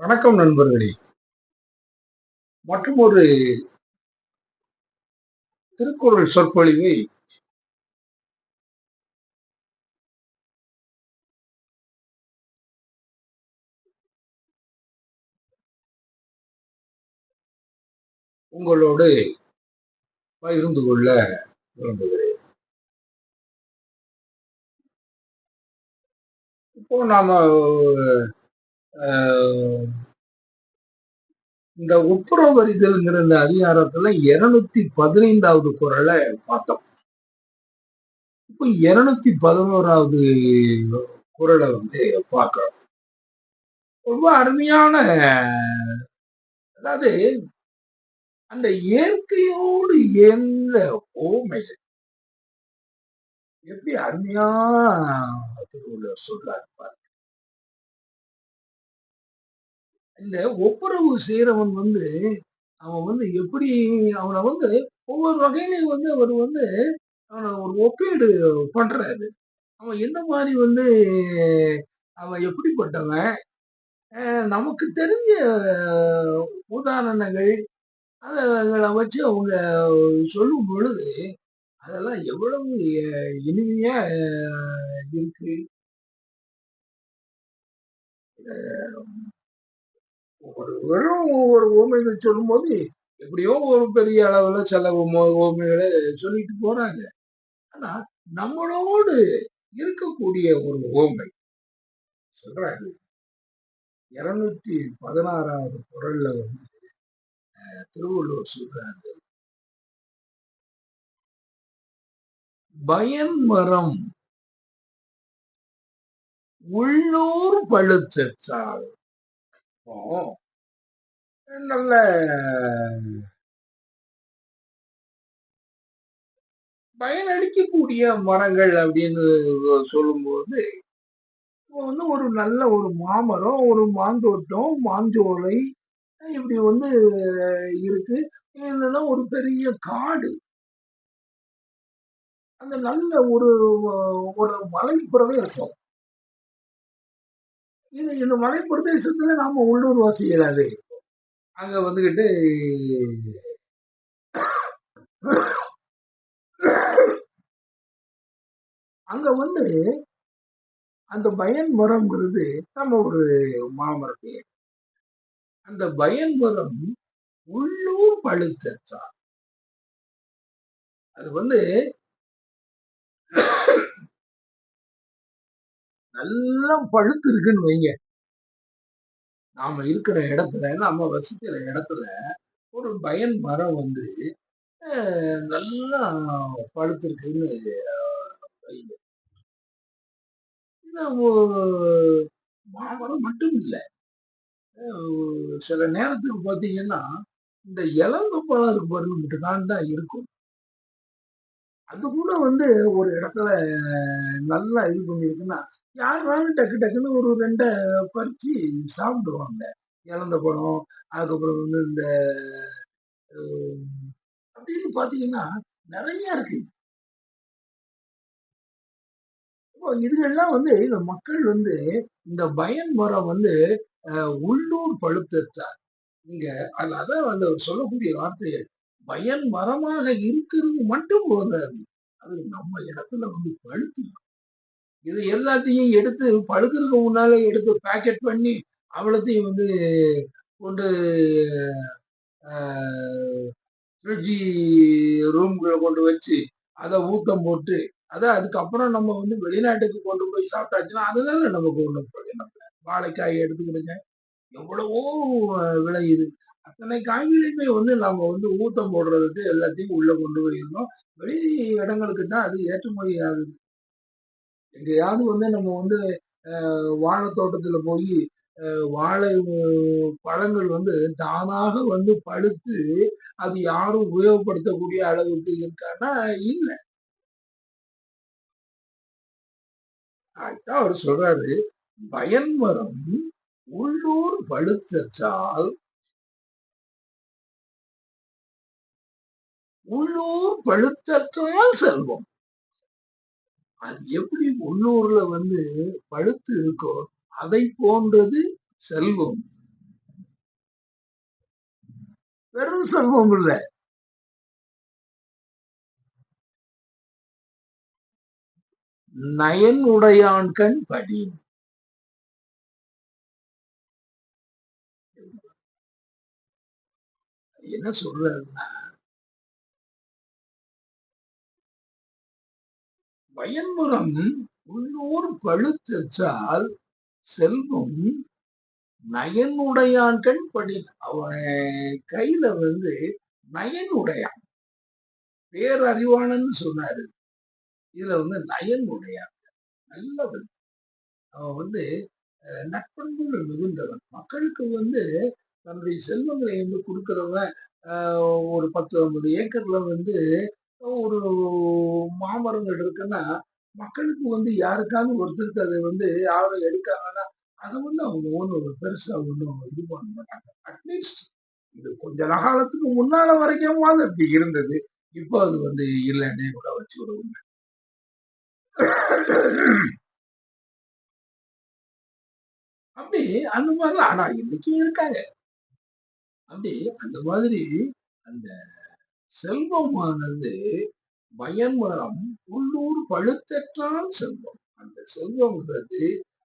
வணக்கம் நண்பர்களே. மற்றும் ஒரு திருக்குறள் சொற்பொழிவை உங்களோடு பகிர்ந்து கொள்ள விரும்புகிறேன். இப்போ நாம இந்த ஒப்புரவறிதல்ங்கிற இந்த அதிகாரத்துல இருநூத்தி பதினைந்தாவது குரலை பார்த்தோம். இப்போ இருநூத்தி பதினோராவது குரலை வந்து பார்க்கிறோம். ரொம்ப அருமையான அதாவது அந்த இயற்கையோடு இயந்த ஓமை. எப்படி அருமையா திருவள்ளுவர் சொல்றாரு இந்த ஒப்புரவு செய்யறவன் வந்து அவன் வந்து எப்படி அவனை வந்து ஒவ்வொரு வகையிலையும் வந்து அவர் வந்து அவனை ஒரு ஒப்பீடு பண்றாரு. அவன் என்ன மாதிரி வந்து அவன் எப்படிப்பட்டவன்? நமக்கு தெரிஞ்ச உதாரணங்கள் அதை வச்சு அவங்க சொல்லும் பொழுது அதெல்லாம் எவ்வளவு இனிமையா இருக்கு? ஒரு வெறும் ஒவ்வொரு ஓமைகள் சொல்லும்போது எப்படியோ ஒரு பெரிய அளவுல சில ஓமைகளை சொல்லிட்டு போறாங்க. ஆனா நம்மளோடு இருக்கக்கூடிய ஒரு ஓமை சொல்றாரு. இருநூத்தி பதினாறாவது குரல்ல வந்து திருவள்ளுவர் சொல்றாரு. பயன் மரம் உள்ளூர் பழுத்தால் நல்ல பயனளிக்கக்கூடிய மரங்கள் அப்படின்னு சொல்லும்போது வந்து ஒரு நல்ல ஒரு மாமரம் ஒரு மாந்தோட்டம் மாஞ்சோலை இப்படி வந்து இருக்கு. இதெல்லாம் ஒரு பெரிய காடு. அந்த நல்ல ஒரு ஒரு மலை பிரதேசம் இது இந்த மலை பிரதேசத்துல நாம உள்ளூர் வாசிகளாவே அங்க வந்துகிட்டு அங்க வந்து அந்த பயன் மரம்ங்கிறது நம்ம ஒரு மாமரத்தை அந்த பயன் மரம் உள்ளூர் பழுத்தா அது வந்து நல்லா பழுத்து இருக்குன்னு வைங்க. நாம இருக்கிற இடத்துல நாம வசிக்கிற இடத்துல ஒரு பயன் மரம் வந்து நல்லா பழுத்திருக்குன்னு வைங்க. மாமரம் மட்டும் இல்லை. சில நேரத்துக்கு பார்த்தீங்கன்னா இந்த இளந்த பழம் இருக்கு பாருங்க மட்டும்தான் தான் இருக்கும். அது கூட வந்து ஒரு இடத்துல நல்லா இது பண்ணிருக்குன்னா யாருனாலும் டக்கு டக்குன்னு ஒரு ரெண்டை பறிச்சு சாப்பிடுவாங்க. இழந்த பழம் அதுக்கப்புறம் வந்து இந்த அப்படின்னு பார்த்தீங்கன்னா நிறைய இருக்கு. இப்போ வந்து இந்த மக்கள் வந்து இந்த பயன் மரம் வந்து உள்ளூர் பழுத்தார் இங்க அதான் வந்து சொல்லக்கூடிய வார்த்தைகள் பயன் மரமாக இருக்கிறது மட்டும் போதாது. அது நம்ம இடத்துல வந்து பழுத்து இது எல்லாத்தையும் எடுத்து பழுக்கிறதுக்கு முன்னாலே எடுத்து பேக்கெட் பண்ணி அவ்வளோத்தையும் வந்து கொண்டு ஃப்ரிட்ஜி ரூம்குள்ளே கொண்டு வச்சு அதை ஊக்கம் போட்டு அதை அதுக்கப்புறம் நம்ம வந்து வெளிநாட்டுக்கு கொண்டு போய் சாப்பிட்டாச்சுன்னா அதுதானே நமக்கு ஒன்று நம்ம வாழைக்காய் எடுத்துக்கிடுங்க. எவ்வளவோ விளையுது அத்தனை காய்கறியுமே வந்து நம்ம வந்து ஊத்தம் போடுறதுக்கு எல்லாத்தையும் உள்ளே கொண்டு போயிருந்தோம் வெளி இடங்களுக்கு தான் அது ஏற்றுமதி ஆகுது. எங்கேயாவது வந்து நம்ம வந்து வாழை தோட்டத்தில் போய் வாழை பழங்கள் வந்து தானாக வந்து பழுத்து அது யாரும் உபயோகப்படுத்தக்கூடிய அளவுக்கு இருக்கான்னா இல்லை. அவர் சொல்றாரு பயன்மரம் உள்ளூர் பழுத்தால் உள்ளூர் பழுத்தால் செல்வம். அது எப்படி உள்ளூர்ல வந்து படுத்து இருக்கோ அதை போன்றது செல்வம். வெறும் செல்வம் இல்ல. நயன் உடையான் கண் படி. என்ன சொல்றாருன்னா வயன்புறம் உள்ளூர் பழுத்தெற்றால் செல்வம் நயனுடையான் கண் படி அவன் கையில வந்து நயனுடையான். பேரறிவானன்னு சொன்னாரு. இதுல வந்து நயனுடையான். நல்லவன். அவன் வந்து நட்பண்புகள் மிகுந்தவன். மக்களுக்கு வந்து தன்னுடைய செல்வங்களை வந்து கொடுக்கிறவன் ஒரு பத்து ஐம்பது ஏக்கர்ல வந்து ஒரு மாமரங்கள் இருக்குன்னா மக்களுக்கு வந்து யாருக்காவது ஒருத்தருக்கு அதை வந்து யாரும் எடுக்காங்கன்னா அதை வந்து அவங்க ஒன்றும் பெருசா ஒன்றும் இது பண்ண மாட்டாங்க. அட்லீஸ்ட் இது கொஞ்ச காலத்துக்கு முன்னால வரைக்கும் அப்படி இருந்தது. இப்போ அது வந்து இல்லைன்னே கூட வச்சு விடுவோங்க அப்படி அந்த மாதிரிலாம் ஆனா இன்னைக்கும் இருக்காங்க. அப்படி அந்த மாதிரி அந்த செல்வமானது பயன்மரம் உள்ளூர் பழுத்தற்றான் செல்வம். அந்த செல்வம்ன்றது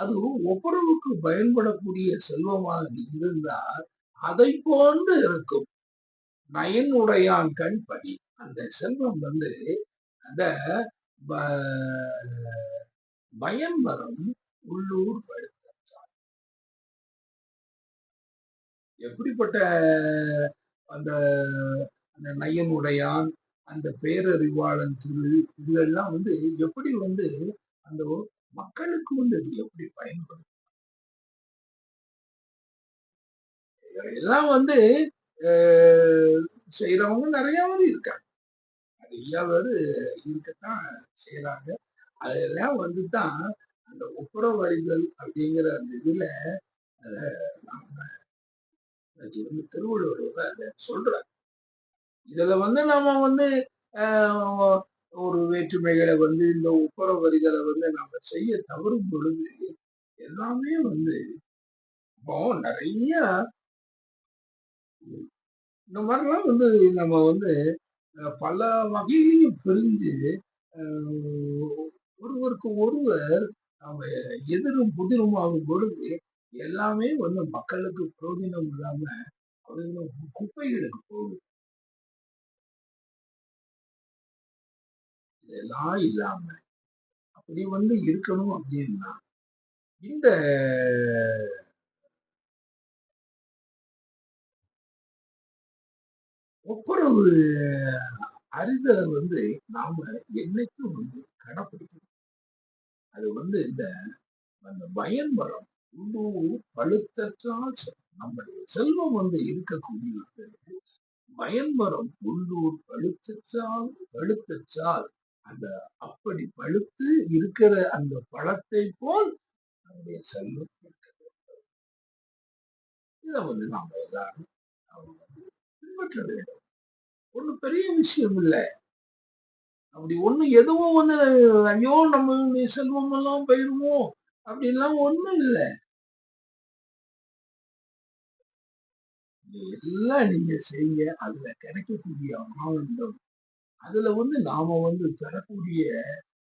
அது ஒப்புரவுக்கு பயன்படக்கூடிய செல்வமாக இருந்தால் அதை போன்று இருக்கும். நயனுடையான் கண் படி. அந்த செல்வம் வந்து அந்த பயன்மரம் உள்ளூர் பழுத்தற்றால் எப்படிப்பட்ட அந்த அந்த நயனுடையான் அந்த பேரறிவாளன் திரு இதெல்லாம் வந்து எப்படி வந்து அந்த மக்களுக்கு வந்து அது எப்படி பயன்படும்? எல்லாம் வந்து செய்யறவங்க நிறைய பேர் இருக்காங்க. நிறைய பேர் இருக்கத்தான் செய்யறாங்க அதெல்லாம் வந்து தான் அந்த ஒப்புரவறிதல் அப்படிங்கிற அந்த இதுல நாம வந்து திருவள்ளுவர் அதை சொல்றாங்க இதுல வந்து நாம வந்து ஒரு வேற்றுமைகளை வந்து இந்த ஒப்புற வரிகளை வந்து நம்ம செய்ய தவறும் பொழுது எல்லாமே வந்து இப்போ நிறைய இந்த மாதிரிலாம் வந்து நம்ம வந்து பல வகையிலையும் பிரிஞ்சு ஒருவருக்கு ஒருவர் நம்ம எதிரும் புதிருமாகும் பொழுது எல்லாமே வந்து மக்களுக்கு பிரயோஜனம் இல்லாம குப்பைகளுக்கு போகுது இதெல்லாம் இல்லாம அப்படி வந்து இருக்கணும் அப்படின்னா இந்த ஒப்புரவு அறிதலை வந்து நாம என்னைக்கும் வந்து கடைப்பிடிக்கணும். அது வந்து இந்த அந்த பயன்பரம் உள்ளூர் பழுத்தற்றால் நம்முடைய செல்வம் வந்து இருக்கக்கூடியது. பயன்பரம் உள்ளூர் பழுத்தற்றால் பழுத்தற்றால் அந்த அப்படி பழுத்து இருக்கிற அந்த பழத்தை போல் நம்முடைய செல்வம் இதை வந்து நாம எல்லாரும் பின்பற்ற வேண்டும். ஒன்றும் பெரிய விஷயம் இல்லை. அப்படி ஒண்ணு எதுவும் வந்து ஐயோ நம்ம செல்வம் எல்லாம் போயிருமோ அப்படின்லாம் ஒண்ணும் இல்லை. எல்லாம் நீங்க செய்ய அதுல கிடைக்கக்கூடிய ஆனந்தம் அதுல வந்து நாம வந்து பெறக்கூடிய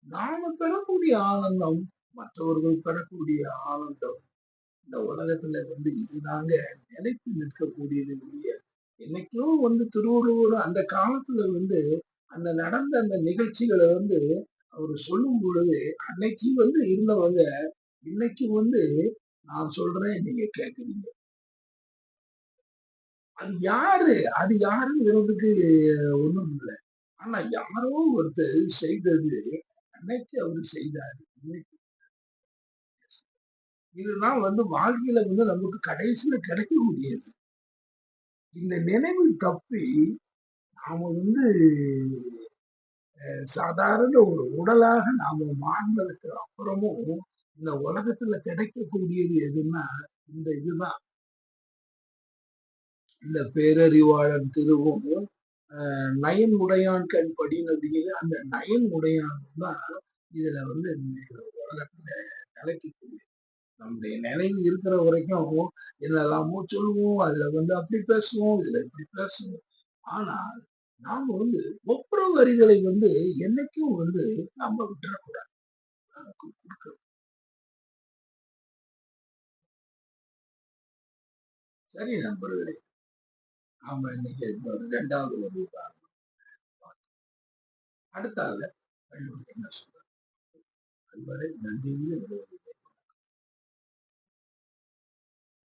நாம பெறக்கூடிய ஆனந்தம் மற்றவர்கள் பெறக்கூடிய ஆனந்தம் இந்த உலகத்துல வந்து இதுதாங்க நிலைத்து நிற்கக்கூடியது என்னைக்கோ வந்து திருவள்ளுவர் அந்த காலத்துல வந்து அந்த நடந்த அந்த நிகழ்ச்சிகளை வந்து அவர் சொல்லும் பொழுது அன்னைக்கு வந்து இருந்தவங்க இன்னைக்கு வந்து நான் சொல்றேன் நீங்க கேக்குறீங்க. அது யாரு? அது யாருங்கிறதுக்கு ஒண்ணும் இல்லை. ஆனா யாரோ ஒருத்தர் செய்தது அன்னைக்கு அவர் செய்தாரு. இதுதான் வந்து வாழ்க்கையில வந்து நமக்கு கடைசியில கிடைக்கக்கூடியது. இந்த நினைவு தப்பி நாம வந்து சாதாரண ஒரு உடலாக நாம மாறினதுக்கு அப்புறமும் இந்த உலகத்துல கிடைக்கக்கூடியது எதுன்னா இந்த இதுதான். இந்த பேரறிவாளன் திருவும் நயன் உடையான் கண் படின்னு அப்படிங்கிறது அந்த நயன் உடையான் தான் இதுல வந்து உலகத்துல நிலைக்கக்கூடிய நம்முடைய நிலையில் இருக்கிற வரைக்கும் என்னெல்லாமோ சொல்லுவோம் அதுல வந்து அப்படி பேசுவோம் இதுல இப்படி பேசுவோம். ஆனால் நாம வந்து ஒப்புற வரிகளை வந்து என்னைக்கும் வந்து நம்ம விட்டுறக்கூடாது. கொடுக்கணும். சரி நண்பர்களே. நாம இன்னைக்கு இந்த ரெண்டாவது ஒரு உதாரணம் அடுத்தாக என்ன சொல்றாங்க? அதுவரை நன்றியிலே விடுவது